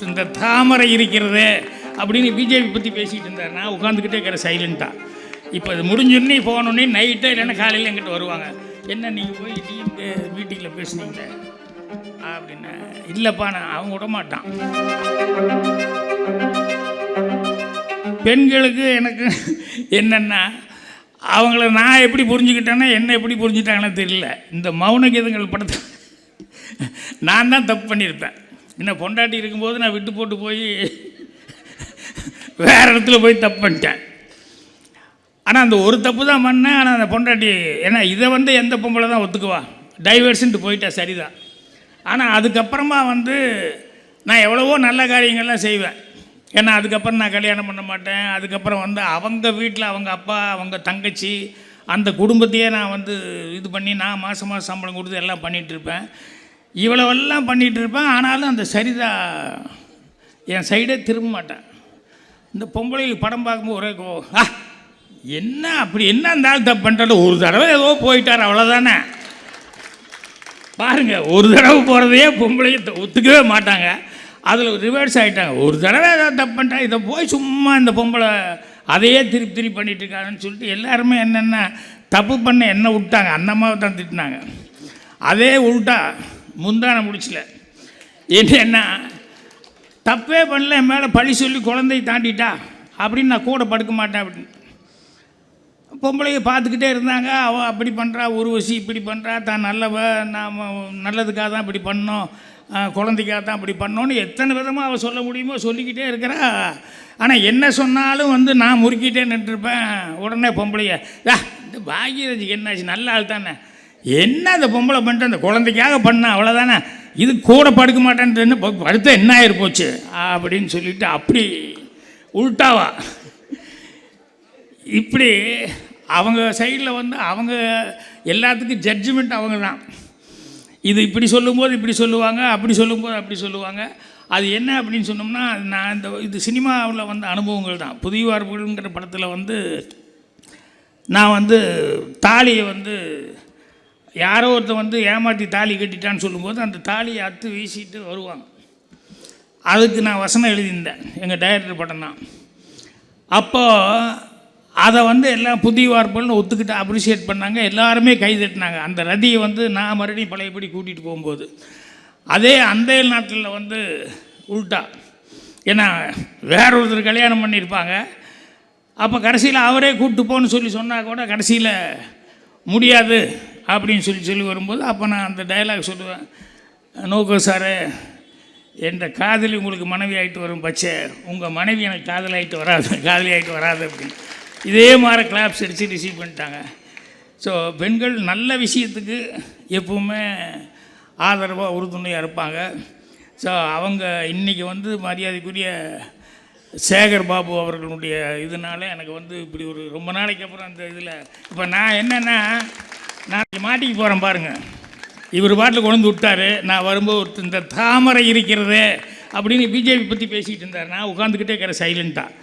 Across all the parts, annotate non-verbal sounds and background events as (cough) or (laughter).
ஒருத்தர் இந்த தாமரை இருக்கிறது அப்படின்னு பிஜேபி பற்றி பேசிகிட்டு இருந்தார். நான் உட்காந்துக்கிட்டே இருக்கிறேன் சைலண்ட்டாக இப்போ இது முடிஞ்சோடனே போகணுன்னே நைட்டே இல்லைன்னா காலையில் எங்கிட்ட வருவாங்க. என்ன நீங்கள் போய் டிஎம்கே மீட்டிங்கில் பேசுனீங்க? அப்படின்னு. இல்லைப்பா நான் அவங்க விட மாட்டான். பெண்களுக்கு எனக்கு என்னென்னா அவங்கள நான் எப்படி புரிஞ்சுக்கிட்டேன்னா என்ன எப்படி புரிஞ்சுட்டாங்கன்னு தெரியல. இந்த மௌன கீதங்கள் படத்தை நான் தான் தப்பு பண்ணியிருப்பேன். என்ன பொண்டாட்டி இருக்கும்போது நான் விட்டு போட்டு போய் வேற இடத்துல போய் தப்பு பண்ணிட்டேன். ஆனால் அந்த ஒரு தப்பு தான் பண்ணேன். ஆனால் அந்த பொண்டாட்டி ஏன்னா இதை வந்து எந்த பொம்பளை தான் ஒத்துக்குவா? டைவர்ஷன்ட்டு போயிட்டா சரிதான் ஆனால் அதுக்கப்புறமா வந்து நான் எவ்வளவோ நல்ல காரியங்கள்லாம் செய்வேன். ஏன்னா அதுக்கப்புறம் நான் கல்யாணம் பண்ண மாட்டேன். அதுக்கப்புறம் வந்து அவங்க வீட்டில் அவங்க அப்பா அவங்க தங்கச்சி அந்த குடும்பத்தையே நான் வந்து இது பண்ணி நான் மாதம் மாதம் சம்பளம் கொடுத்து எல்லாம் பண்ணிகிட்டு இருப்பேன். இவ்வளவெல்லாம் பண்ணிகிட்டு இருப்பேன் ஆனாலும் அந்த சரிதா என் சைடே திரும்ப மாட்டேன். இந்த பொம்பளைகள் படம் பார்க்கும்போது ஒரே கோ ஆ என்ன அப்படி என்ன அந்த ஆள் தப்பு பண்ணுறது ஒரு தடவை ஏதோ போயிட்டார் அவ்வளோதானே பாருங்கள் ஒரு தடவை போகிறதையே பொம்பளை ஒத்துக்கவே மாட்டாங்க. அதில் ரிவர்ஸ் ஆகிட்டாங்க ஒரு தடவை ஏதாவது தப்பு பண்ணிட்டா இதை போய் சும்மா இந்த பொம்பளை அதையே திருப்பி திருப்பி பண்ணிட்டு இருக்காங்கன்னு சொல்லிட்டு எல்லாருமே என்னென்ன தப்பு பண்ண என்ன விட்டாங்க. அந்த அம்மாவை தான் திட்டினாங்க. அதே உள்ட்டா முந்தான முடிச்சல. என்னன்னா தப்பே பண்ணல என் மேலே பழி சொல்லி குழந்தையை தாண்டிட்டா? அப்படின்னு நான் கூட படுக்க மாட்டேன் அப்படின்னு. பொம்பளைய பார்த்துக்கிட்டே இருந்தாங்க. அவள் அப்படி பண்ணுறா உருவசி இப்படி பண்ணுறா தான் நல்லவ நாம் நல்லதுக்காக தான் இப்படி பண்ணோம் குழந்தைக்காக தான் இப்படி பண்ணோன்னு எத்தனை விதமாக அவள் சொல்ல முடியுமோ சொல்லிக்கிட்டே இருக்கிறா. ஆனால் என்ன சொன்னாலும் வந்து நான் முறுக்கிட்டே நின்றுருப்பேன். உடனே பொம்பளைய இந்த பாகியராஜுக்கு என்னாச்சு? நல்ல ஆள் தானே. என்ன அந்த பொம்பளை பண்ணிட்டு அந்த குழந்தைக்காக பண்ண? அவ்வளோதானே இது கூட படுக்க மாட்டேன்னு படுத்த என்ன ஆயிருப்போச்சு? அப்படின்னு சொல்லிட்டு அப்படி உள்டாவா. இப்படி அவங்க சைடில் வந்து அவங்க எல்லாத்துக்கும் ஜட்ஜ்மெண்ட் அவங்க தான் இது இப்படி சொல்லும்போது இப்படி சொல்லுவாங்க அப்படி சொல்லும்போது அப்படி சொல்லுவாங்க. அது என்ன அப்படின்னு சொன்னோம்னா நான் இந்த இது சினிமாவில் வந்த அனுபவங்கள் தான். புதிய வார்ப்புகள்ங்கிற படத்தில் வந்து நான் வந்து தாலியை வந்து யாரோ ஒருத்தர் வந்து ஏமாற்றி தாலி கட்டிட்டான்னு சொல்லும்போது அந்த தாலியை அத்து வீசிட்டு வருவாங்க அதுக்கு நான் வசனம் எழுதியிருந்தேன். எங்கள் டைரக்டர் படம் தான். அப்போது அதை வந்து எல்லாம் புதிய வார்ப்புகள்னு ஒத்துக்கிட்டு அப்ரிஷியேட் பண்ணாங்க. எல்லாருமே கை தட்டினாங்க. அந்த ரதியை வந்து நான் மறுபடியும் பழையபடி கூட்டிகிட்டு போகும்போது. அதே அந்த நாட்டில் வந்து உல்ட்டா ஏன்னா வேற ஒருத்தர் கல்யாணம் பண்ணியிருப்பாங்க. அப்போ கடைசியில் அவரே கூப்பிட்டு போன்னு சொல்லி சொன்னால் கூட கடைசியில் முடியாது. அப்படின்னு சொல்லி சொல்லி வரும்போது அப்போ நான் அந்த டயலாக் சொல்லுவேன். நோக்கோ சாரே எந்த காதலி உங்களுக்கு மனைவி ஆகிட்டு வரும் பச்சை. உங்கள் மனைவி எனக்கு காதல் ஆகிட்டு வராது காதலி ஆகிட்டு வராது அப்படின்னு. இதே மாதிரி கிளாப்ஸ் அடித்து ரிசீவ் பண்ணிட்டாங்க. ஸோ பெண்கள் நல்ல விஷயத்துக்கு எப்பவுமே ஆதரவாக உறுதுணையாக இருப்பாங்க. ஸோ அவங்க இன்றைக்கி வந்து மரியாதைக்குரிய சேகர் பாபு அவர்களுடைய இதனால எனக்கு வந்து இப்படி ஒரு ரொம்ப நாளைக்கு அப்புறம் அந்த இதில் இப்போ நான் என்னென்னா நான் மாட்டிக்கு போகிறேன் பாருங்கள் இவர் பாட்டில் கொண்டு வந்து விட்டாரு. நான் வரும்போது ஒருத்தர் இந்த தாமரை இருக்கிறது அப்படின்னு பிஜேபி பற்றி பேசிகிட்டு இருந்தார். நான் உட்காந்துக்கிட்டே இருக்கிற சைலண்ட்டாக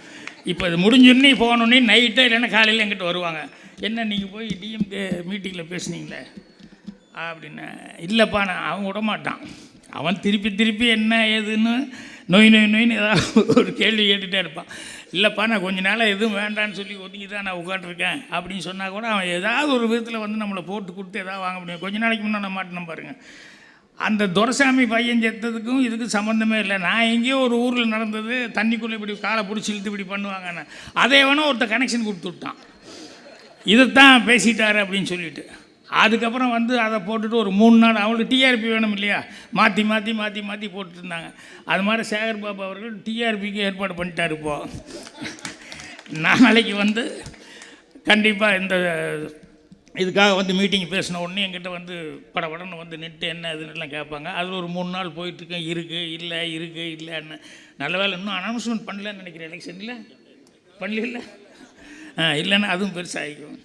இப்போ இது முடிஞ்சோடனே போகணுன்னே நைட்டே இல்லைன்னா காலையில் எங்கிட்ட வருவாங்க. என்ன நீங்கள் போய் டிஎம்கே மீட்டிங்கில் பேசுனீங்களே? அப்படின்னு. இல்லைப்பா நான் அவன் விட மாட்டான் அவன் திருப்பி திருப்பி என்ன ஏதுன்னு நொய் நொய் நொய்னு ஏதாவது ஒரு கேள்வி கேட்டுகிட்டே இருப்பான். இல்லைப்பா நான் கொஞ்ச நாளாக எதுவும் வேண்டான்னு சொல்லி ஒதுங்கி தான் நான் உட்காந்துருக்கேன் அப்படின்னு சொன்னால் கூட அவன் ஏதாவது ஒரு விதத்தில் வந்து நம்மளை போட்டு கொடுத்து ஏதாவது வாங்க முடியும். கொஞ்ச நாளைக்கு முன்னே நான் மாட்டினேன் பாருங்க. அந்த துரசாமி பையன் செத்ததுக்கும் இதுக்கு சம்மந்தமே இல்லை. நான் எங்கேயோ ஒரு ஊரில் நடந்தது தண்ணிக்குள்ளே இப்படி காலை பிடிச்சி இழுத்து இப்படி பண்ணுவாங்கன்னு. அதே வேணால் ஒருத்தர் கனெக்ஷன் கொடுத்து விட்டான். இதைத்தான் பேசிட்டாரு அப்படின்னு சொல்லிட்டு. அதுக்கப்புறம் வந்து அதை போட்டுட்டு ஒரு மூணு நாள் அவங்களுக்கு டிஆர்பி வேணும் இல்லையா? மாற்றி மாற்றி மாற்றி மாற்றி போட்டுருந்தாங்க. இருந்தாங்க அது மாதிரி சேகர் பாபு அவர்கள் டிஆர்பிக்கு ஏற்பாடு பண்ணிட்டார் இப்போ. நாளைக்கு வந்து கண்டிப்பாக இந்த இதுக்காக வந்து மீட்டிங் பேசின உடனே என்கிட்ட வந்து படபடன்னு வந்து நெட்டு என்ன இதுன்னெலாம் கேட்பாங்க. அதில் ஒரு மூணு நாள் போயிட்டுருக்கேன். இருக்குது இல்லை இருக்குது இல்லைன்னு நல்ல வேலை இன்னும் அனௌன்ஸ்மெண்ட் பண்ணலன்னு நினைக்கிறேன். எலெக்ஷனில் பண்ணல ஆ இல்லைன்னா அதுவும் பெருசாகிக்கும்.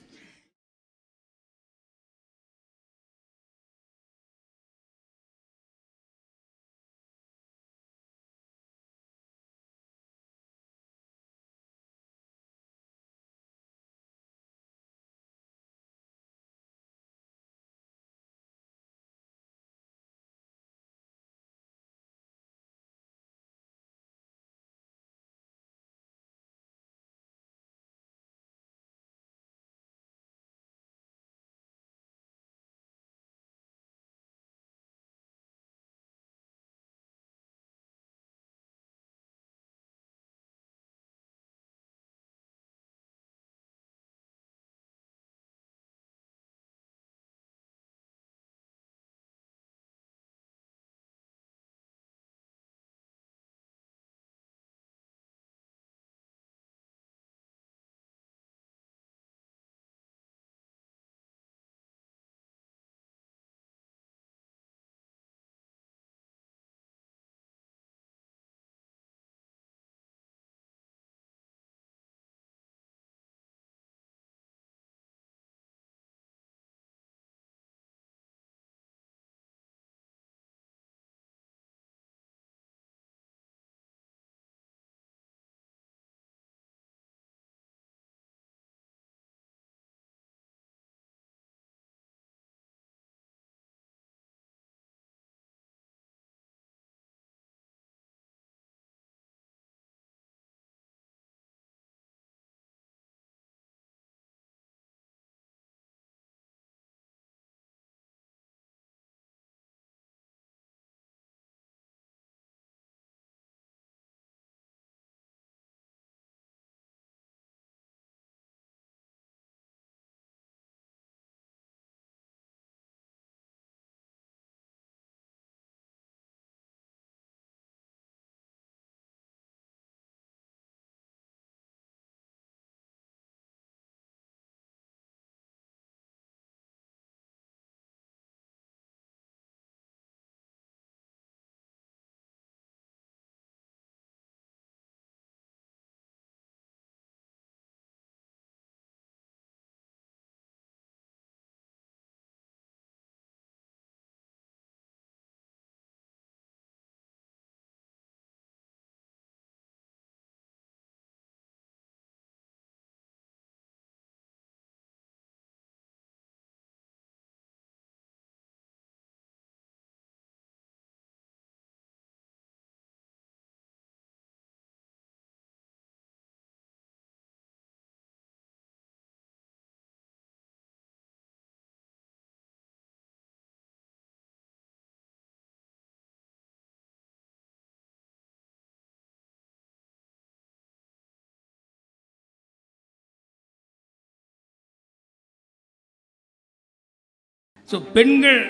ஸோ பெண்கள்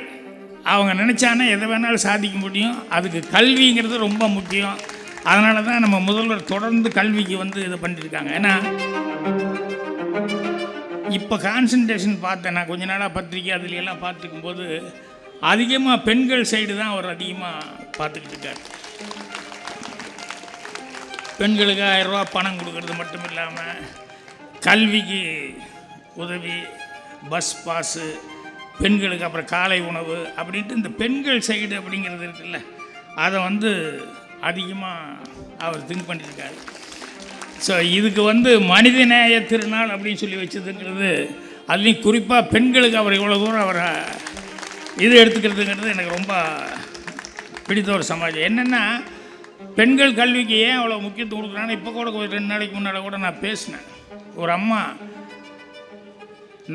அவங்க நினச்சானே எதை வேணாலும் சாதிக்க முடியும். அதுக்கு கல்விங்கிறது ரொம்ப முக்கியம். அதனால தான் நம்ம முதல்வர் தொடர்ந்து கல்விக்கு வந்து இது பண்ணியிருக்காங்க ஏன்னா இப்போ கான்சன்ட்ரேஷன் பார்த்தேன் நான். கொஞ்ச நாளாக பத்திரிக்கை அதுல எல்லாம் போது அதிகமாக பெண்கள் சைடு தான் அவர் அதிகமாக பார்த்துக்கிட்டு இருக்கார். பெண்களுக்கு ஆயிரம் ரூபா பணம் கொடுக்கறது மட்டும் இல்லாமல் கல்விக்கு உதவி பஸ் பாஸு பெண்களுக்கு அப்புறம் காலை உணவு அப்படின்ட்டு இந்த பெண்கள் சைடு அப்படிங்கிறது இருக்குல்ல அதை வந்து அதிகமாக அவர் திங்க் பண்ணியிருக்காரு. ஸோ இதுக்கு வந்து மனிதநேய திருநாள் அப்படின்னு சொல்லி வச்சதுங்கிறது அதுலேயும் குறிப்பாக பெண்களுக்கு அவர் இவ்வளோ தூரம் அவரை இது எடுத்துக்கிறதுங்கிறது எனக்கு ரொம்ப பிடித்த ஒரு சமாஜம் என்னென்னா பெண்கள் கல்விக்கு ஏன் அவ்வளோ முக்கியத்துவம் கொடுக்குறான்னு இப்போ கூட ரெண்டு நாளைக்கு முன்னால் கூட நான் பேசினேன். ஒரு அம்மா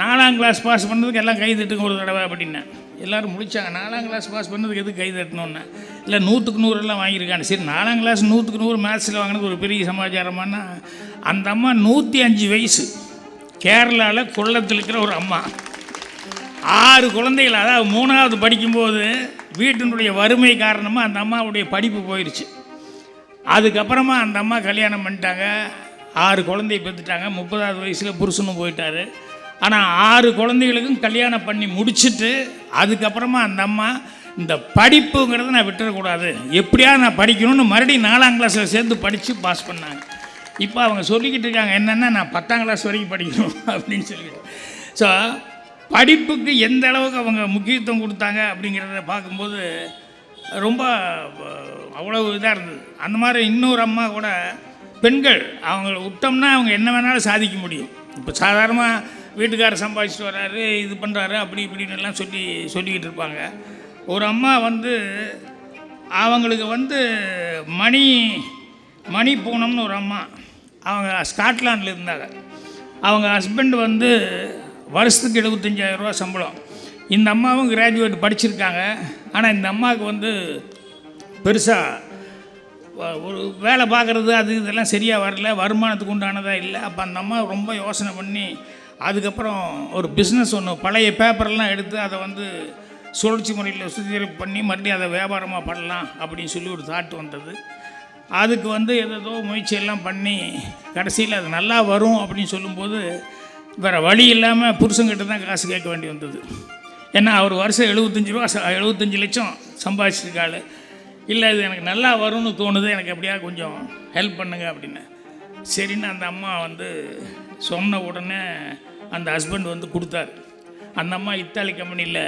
நாலாம் கிளாஸ் பாஸ் பண்ணதுக்கு எல்லாம் கை தட்டுங்க ஒரு தடவை அப்படின்னேன். எல்லோரும் முடித்தாங்க நாலாம் கிளாஸ் பாஸ் பண்ணதுக்கு எதுக்கு கை தட்டணுன்னு இல்லை நூற்றுக்கு நூறெல்லாம் வாங்கியிருக்காங்க. சரி நாலாம் கிளாஸ் நூற்றுக்கு நூறு மேத்ஸில் வாங்கினது ஒரு பெரிய சமாச்சாரமானா அந்த அம்மா நூற்றி அஞ்சு வயசு. கேரளாவில் குள்ளத்தில் இருக்கிற ஒரு அம்மா. ஆறு குழந்தைகள் அதாவது மூணாவது படிக்கும்போது வீட்டினுடைய வறுமை காரணமாக அந்த அம்மாவுடைய படிப்பு போயிடுச்சு அதுக்கப்புறமா அந்த அம்மா கல்யாணம் பண்ணிட்டாங்க. ஆறு குழந்தைய பெற்றுட்டாங்க. முப்பதாவது வயசில் புருஷனும் போயிட்டாரு. ஆனால் ஆறு குழந்தைகளுக்கும் கல்யாணம் பண்ணி முடிச்சுட்டு அதுக்கப்புறமா அந்த அம்மா இந்த படிப்புங்கிறத நான் விட்டுறக்கூடாது. எப்படியா நான் படிக்கணும்னு மறுபடியும் நாலாம் கிளாஸில் சேர்ந்து படித்து பாஸ் பண்ணாங்க. இப்போ அவங்க சொல்லிக்கிட்டு இருக்காங்க என்னென்னா நான் பத்தாம் கிளாஸ் வரைக்கும் படிக்கணும் (laughs) அப்படின்னு சொல்லிக்கிட்டு ஸோ படிப்புக்கு எந்த அளவுக்கு அவங்க முக்கியத்துவம் கொடுத்தாங்க அப்படிங்கிறத பார்க்கும்போது ரொம்ப அவ்வளோ அவ்வளவு இதாக இருந்தது. அந்த மாதிரி இன்னொரு அம்மா கூட பெண்கள் அவங்கள விட்டோம்னா அவங்க என்ன வேணாலும் சாதிக்க முடியும். இப்போ சாதாரணமாக வீட்டுக்காரர் சம்பாதிச்சிட்டு வர்றாரு இது பண்ணுறாரு அப்படி இப்படின்னு எல்லாம் சொல்லி சொல்லிக்கிட்டு இருப்பாங்க. ஒரு அம்மா வந்து அவங்களுக்கு வந்து மணி மணி பூனம்னு ஒரு அம்மா. அவங்க ஸ்காட்லாண்டில் இருந்தாங்க. அவங்க ஹஸ்பண்ட் வந்து வருஷத்துக்கு 75000 ரூபா சம்பளம். இந்த அம்மாவும் கிராஜுவேட் படிச்சிருக்காங்க. ஆனால் இந்த அம்மாவுக்கு வந்து பெருசாக ஒரு வேலை பார்க்குறது அது இதெல்லாம் சரியாக வரல. வருமானத்துக்கு உண்டானதாக இல்லை. அப்போ அந்த அம்மா ரொம்ப யோசனை பண்ணி அதுக்கப்புறம் ஒரு பிஸ்னஸ் ஒன்று பழைய பேப்பர்லாம் எடுத்து அதை வந்து சுழற்சி முறையில் சுத்திகரிப்பு பண்ணி மறுபடியும் அதை வியாபாரமாக பண்ணலாம் அப்படின்னு சொல்லி ஒரு தாட் வந்தது. அதுக்கு வந்து ஏதோ முயற்சியெல்லாம் பண்ணி கடைசியில் அது நல்லா வரும் அப்படின்னு சொல்லும்போது வேறு வழி இல்லாமல் புருஷங்கிட்ட தான் காசு கேட்க வேண்டி வந்தது. ஏன்னா அவர் வருஷம் எழுபத்தஞ்சி ரூபா எழுபத்தஞ்சு லட்சம் சம்பாதிச்சிருக்காள். இல்லை இது எனக்கு நல்லா வரும்னு தோணுது எனக்கு எப்படியா கொஞ்சம் ஹெல்ப் பண்ணுங்க அப்படின்னு. சரின்னு அந்த அம்மா வந்து சொன்ன உடனே அந்த ஹஸ்பண்ட் வந்து கொடுத்தாரு. அந்த அம்மா இத்தாலி கம்பெனியில்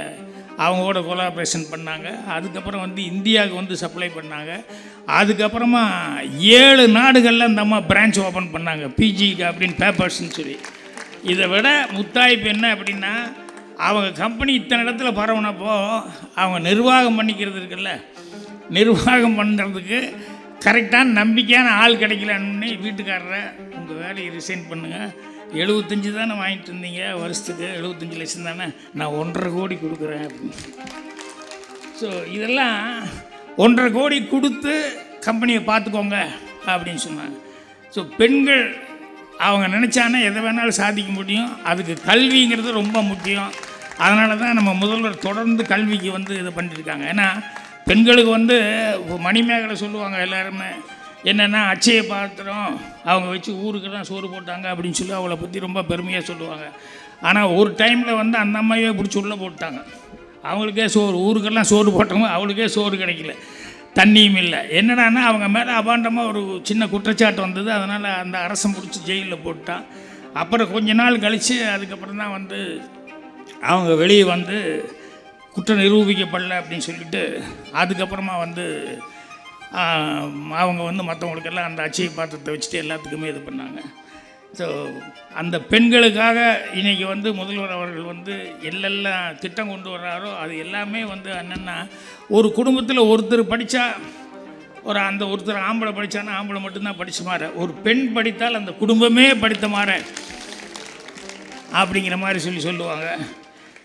அவங்க கூட கொலாபரேஷன் பண்ணாங்க. அதுக்கப்புறம் வந்து இந்தியாவுக்கு வந்து சப்ளை பண்ணாங்க. அதுக்கப்புறமா ஏழு நாடுகளில் அந்த அம்மா பிரான்ச் ஓப்பன் பண்ணாங்க. பிஜிக்கு அப்படின்னு பேப்பர்ஸ்னு சொல்லி. இதை விட முத்தாய்ப்பு என்ன அப்படின்னா அவங்க கம்பெனி இத்தனை இடத்துல பரவுனப்போ அவங்க நிர்வாகம் பண்ணிக்கிறது இருக்குல்ல. நிர்வாகம் பண்ணுறதுக்கு கரெக்டான நம்பிக்கையான ஆள் கிடைக்கலன்னு வீட்டுக்காரரை உங்கள் வேலையை ரிசைன் பண்ணுங்கள் எழுபத்தஞ்சு தானே வாங்கிட்டு இருந்தீங்க வருஷத்துக்கு? எழுபத்தஞ்சு லட்சம் தானே? நான் ஒன்றரை கோடி கொடுக்குறேன் அப்படின்னு. ஸோ இதெல்லாம் ஒன்றரை கோடி கொடுத்து கம்பெனியை பார்த்துக்கோங்க அப்படின்னு சொன்னாங்க. ஸோ பெண்கள் அவங்க நினச்சானே எதை வேணாலும் சாதிக்க முடியும். அதுக்கு கல்விங்கிறது ரொம்ப முக்கியம். அதனால தான் நம்ம முதல்வர் தொடர்ந்து கல்விக்கு வந்து இது பண்ணியிருக்காங்க ஏன்னா பெண்களுக்கு வந்து மணிமேகலை சொல்லுவாங்க எல்லாருமே என்னென்னா அச்சய பாத்திரம் அவங்க வச்சு ஊருக்கெல்லாம் சோறு போட்டாங்க அப்படின்னு சொல்லி அவளை பற்றி ரொம்ப பெருமையாக சொல்லுவாங்க. ஆனால் ஒரு டைமில் வந்து அந்த அம்மாவே பிடிச்சி உள்ளே போட்டாங்க. அவங்களுக்கே சோறு ஊருக்கெல்லாம் சோறு போட்டவங்க அவளுக்கே சோறு கிடைக்கல. தண்ணியும் இல்லை. என்னடான்னா அவங்க மேலே அபாண்டமாக ஒரு சின்ன குற்றச்சாட்டு வந்தது. அதனால் அந்த அரசன் பிடிச்சி ஜெயிலில் போட்டான் அப்புறம் கொஞ்ச நாள் கழித்து அதுக்கப்புறம் தான் வந்து அவங்க வெளியே வந்து குற்றம் நிரூபிக்கப்படல அப்படின்னு சொல்லிட்டு அதுக்கப்புறமா வந்து அவங்க வந்து மற்றவங்களுக்கெல்லாம் அந்த அச்சய பாத்திரத்தை வச்சுட்டு எல்லாத்துக்குமே இது பண்ணாங்க. ஸோ அந்த பெண்களுக்காக இன்றைக்கி வந்து முதல்வர் அவர்கள் வந்து எல்லெல்லாம் திட்டம் கொண்டு வர்றாரோ அது எல்லாமே வந்து என்னென்னா ஒரு குடும்பத்தில் ஒருத்தர் படித்தா ஒரு அந்த ஒருத்தர் ஆம்பளை படித்தானா ஆம்பளை மட்டும்தான் படித்து மாற ஒரு பெண் படித்தால் அந்த குடும்பமே படித்த மாற அப்படிங்கிற மாதிரி சொல்லி சொல்லுவாங்க.